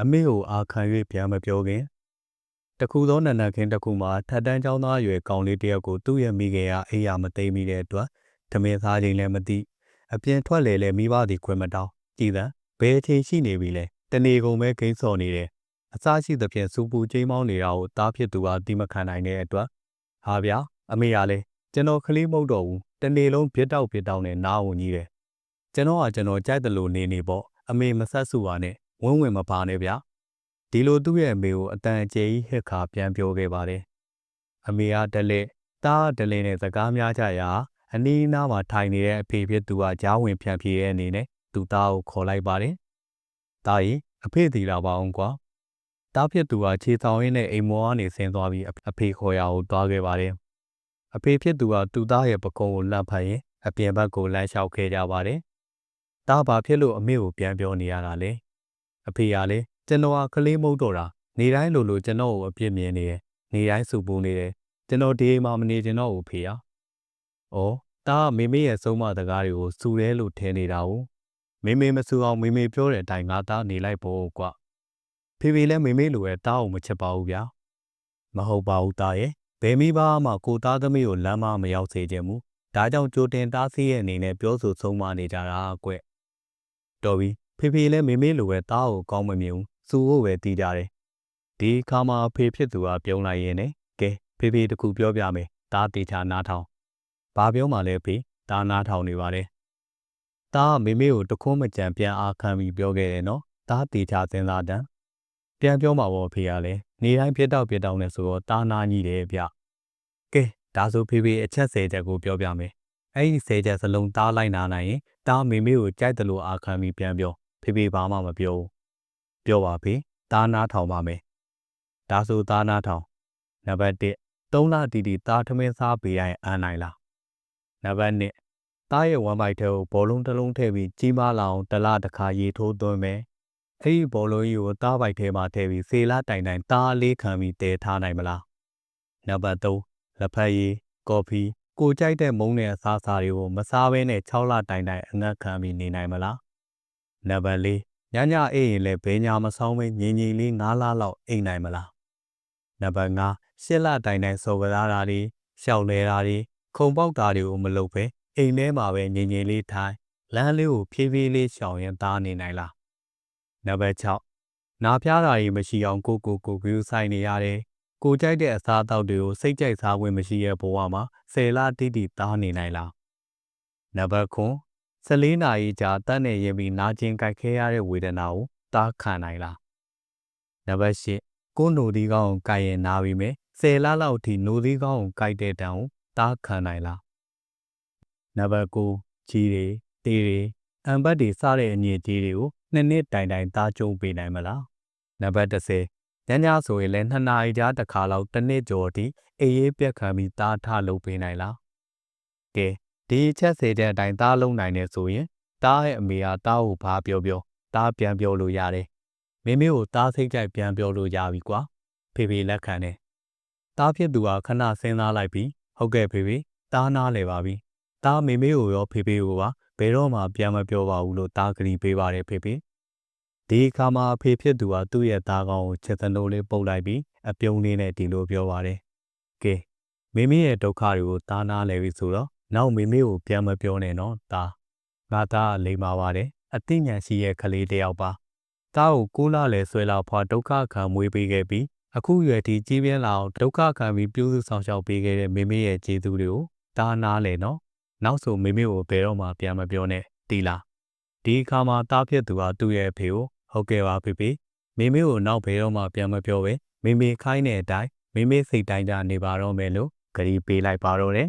အမေကိုအာခံ၍ပြန်မပြောခင်တခုသောနန္ဒခင်းတစ်ခုမှာထက်တန်းကျောင်းသားအရွယ်ကောင်လေးတစ်ယောက်ကိုသူ့ရဲ့မိခင်ကအိယာမသိမိတဲ့အတွက်ဓမင်းစားခြင်းလည်းမသိအပြင်ထွက်လေလေမိဘသည်ခွင့်မတောင်းကြည်သံဘယ်အချိန်ရှိနေပြီလဲတနေကုန်ပဲဂိမ်းစော်နေတယ်အစားရှိသဖြင့်စူပူကျိမ်းမောင်းနေတာကိုတားဖြစ်သူကတိမခံနိုင်တဲ့အတွက်ဟာဗျာအမေကလည်းကျွန်တော်ကလေးမဟုတ်တော့ဘူးတနေ့လုံးပြစ်တောက်ပြစ်တောက်နဲ့နားဝင်ကြီးတယ်ကျွန်တော်ကကျွန်တော်ကြိုက်တယ်လို့နေနေပေါ့အမေမဆက်စုပါနဲ့ ဝင်းဝင်မပါနဲ့ဗျာဒီလိုသူ့ရဲ့အမေကိုအတန်အကျယ်ကြီးဟစ်ခါပြန်ပြောခဲ့ပါတယ်အမေကတလက်တားတလဲနဲ့စကားများကြရာအနီးအနားမှာထိုင်နေတဲ့အဖေဖြစ်သူကကြားဝင်ဖြန့်ဖြေတဲ့အနေနဲ့သူသားကိုခေါ်လိုက်ပါတယ်။တာကြီးအဖေတည်လာပါအောင်ကွာ။တားဖြစ်သူကခြေဆောင်ရင်းနဲ့အိမ်မော်ကနေဆင်းသွားပြီးအဖေခေါ်ရအောင်တွားခဲ့ပါတယ်။အဖေဖြစ်သူကသူ့သားရဲ့ပကုံးကိုလှမ်းဖက်ရင်အပြင်ဘက်ကိုလမ်းလျှောက်ခဲ့ကြပါတယ်။တားဘာဖြစ်လို့အမေကိုပြန်ပြောနေရတာလဲ။ အဖေကလည်းကျွန်တော်ကကလေးမဟုတ်တော့တာနေတိုင်းလိုလိုကျွန်တော်ကိုအပြစ်မြင်နေတယ်။နေတိုင်းစုပူနေတယ်။ကျွန်တော်ဒီအိမ်မှာမနေကျွန်တော်ကိုဖေရ။အော်တားကမေမေရဲ့ဆုံးမစကားတွေကိုစူရဲလို့ထင်နေတာ哦မေမေမစူအောင်မေမေပြောတဲ့အတိုင်းငါသားနေလိုက်ဖို့ကွဖေဖေလည်းမေမေလိုပဲတားအောင်မချက်ပါဘူးဗျာမဟုတ်ပါဘူးတားရဲ့ဘယ်မိဘမှကိုသားသမီးကိုလမ်းမမရောက်စေခြင်းမူဒါကြောင့်ကြိုတင်တားဆီးရဲ့အနေနဲ့ပြောဆိုဆုံးမနေကြတာကွတော်ပြီ ဖေဖေလည်းမေမေလိုပဲတားကိုကောင်းမမြင်ဘူးစူဖို့ပဲတီးကြတယ်ဒီခါမှာဖေဖြစ်သူကပြုံးလိုက်ရင်နဲ့ကဲဖေဖေတခုပြောပြမယ်တားတေချာနားထောင်ဘာပြောမှလဲဖေတားနားထောင်နေပါတယ်။တားမေမေကိုတခွန်းမကြံပြန်အားခံပြီးပြောခဲ့တယ်နော်။တားတေချာစဉ်းစားတန်းပြန်ပြောမှာပေါ့ဖေကလည်းနေတိုင်းပြက်တော့ပြက်တော့နဲ့ဆိုတော့တားနာကြီးတယ်ဗျ။ကဲဒါဆိုဖေဖေအချက်၁၀ချက်ကိုပြောပြမယ်။အဲ့ဒီ၁၀ချက်စလုံးတားလိုက်နာနိုင်ရင်တားမေမေကိုကြိုက်တယ်လို့အားခံပြီးပြန်ပြော ဖေဖေဘာမှမပြောဘူး။ပြောပါဖေတားနာထောင်ပါမယ်။ဒါဆိုတားနာထောင်နံပါတ်1 3လတီတီတားထမင်းစားပေးရင်အန်းနိုင်လားနံပါတ်1သားရဲ့ဝမ်ဘိုက်ထဲကိုဘောလုံးတစ်လုံးထည့်ပြီးကြီးမားလာအောင်တလတစ်ခါရေထိုးသွင်းမယ်။အဲ့ဒီဘောလုံးကြီးကိုသားဘိုက်ထဲမှာထည့်ပြီးစေလာတိုင်တိုင်သားလေးခံပြီးတည်ထားနိုင်မလား။နံပါတ်3လက်ဖက်ရည်၊ကော်ဖီကိုကြိုက်တဲ့မုန်းတဲ့အစားအစာတွေကိုမစားဘဲနဲ့6လတိုင်တိုင်အငတ်ခံပြီးနေနိုင်မလား။ နံပါတ်4ညညအိပ်ရင်လည်းဘဲညာမဆောင်ဘဲငြိမ်ငြိမ်လေး9လလောက်အိပ်နိုင်မလား။နံပါတ်5ရှစ်လတိုင်တိုင်စော်ကစားတာတွေရှောက်လဲတာတွေခုံပေါက်တာတွေကိုမလုပ်ပဲအိမ်ထဲမှာပဲငြိမ်ငြိမ်လေးထိုင်လမ်းလေးကိုဖြည်းဖြည်းလေးရှောင်ရင်သားနေနိုင်လားနံပါတ်6နာဖျားတာတွေမရှိအောင်ကိုကိုကိုဂရုစိုက်နေရတယ်ကိုကြိုက်တဲ့အစားအသောက်တွေကိုစိတ်ကြိုက်စားခွင့်မရှိရဲ့ဘဝမှာဆယ်လတိတိသားနေနိုင်လားနံပါတ်9 14နာရီကြာတတ်နေရင်ပြီးနာကျင်ကြိုက်ခဲရတဲ့ဝေဒနာကိုသားခံနိုင်လားနံပါတ်10ကိုနိုဒီကောင်းကိုကြိုက်ရင်နာပြီမယ်ဆယ်လလောက်ထိနိုဒီကောင်းကိုကြိုက်တဲ့တန်ကိုသားခံနိုင်လားနံပါတ်9ကြီးတွေတေးတွေအံဘတ်တွေစတဲ့အညစ်အကြေးတွေကိုနှစ်နှစ်တိုင်တိုင်သားကျုံပေးနိုင်မလားနံပါတ်10ညညဆိုရင်လည်းနှစ်နာရီကြားတစ်ခါလောက်တစ်နှစ်ကျော်ထိအေးရေးပြက်ခံပြီးသားထလုပ်ပေးနိုင်လားကဲ ဒီချက်စေတဲ့အတိုင်းသားလုံးနိုင်နေဆိုရင်သားရဲ့အမေကသားကိုဘာပြောပြောသားပြန်ပြောလို့ရတယ်မိမိကိုသားစိတ်ကြိုက်ပြန်ပြောလို့ရပြီကွာဖေဖေလက်ခံတယ်သားဖြစ်သူကခဏစဉ်းစားလိုက်ပြီးဟုတ်ကဲ့ဖေဖေသားနားလဲပါပြီ။သားမေမေကိုရောဖေဖေကိုပါဘယ်တော့မှပြန်မပြောပါဘူးလို့သားကလေးပေးပါတယ်ဖေဖေ။ဒီအခါမှာဖေဖြစ်သူကသူ့ရဲ့သားကောင်းကိုချက်သနိုးလေးပုတ်လိုက်ပြီးအပြုံးလေးနဲ့ဒီလိုပြောပါတယ်။ကဲမေမေရဲ့ဒုက္ခတွေကိုသားနားလဲပြီဆိုတော့ နောက်မေမေကိုပြန်မပြောနဲ့နော်သား။ငါသားလိမ္မာပါတယ်အသိဉာဏ်ရှိရဲ့ကလေးတယောက်ပါ။သားကိုကိုးလာလဲဆွဲလာဖွာဒုက္ခခံမွေးပေးခဲ့ပြီးအခုရွယ်ဒီကြီးပြင်းလာအောင်ဒုက္ခခံပြီးပြုစုဆောင်ရှောက်ပေးခဲ့တဲ့မေမေရဲ့ကျေးဇူးတွေကိုဒါနားလေနော်နောက်ဆိုမေမေကိုဘယ်တော့မှပြန်မပြောနဲ့တီလာဒီအခါမှာတားဖြစ်သူကသူ့ရဲ့အဖေကိုဟုတ်ကဲ့ပါဖေဖေမေမေကိုနောက်ဘယ်တော့မှပြန်မပြောပဲမေမေခိုင်းတဲ့အတိုင်းမေမေစိတ်တိုင်းကြနေပါတော့မယ်လို့ဂရီပေးလိုက်ပါတော့တယ်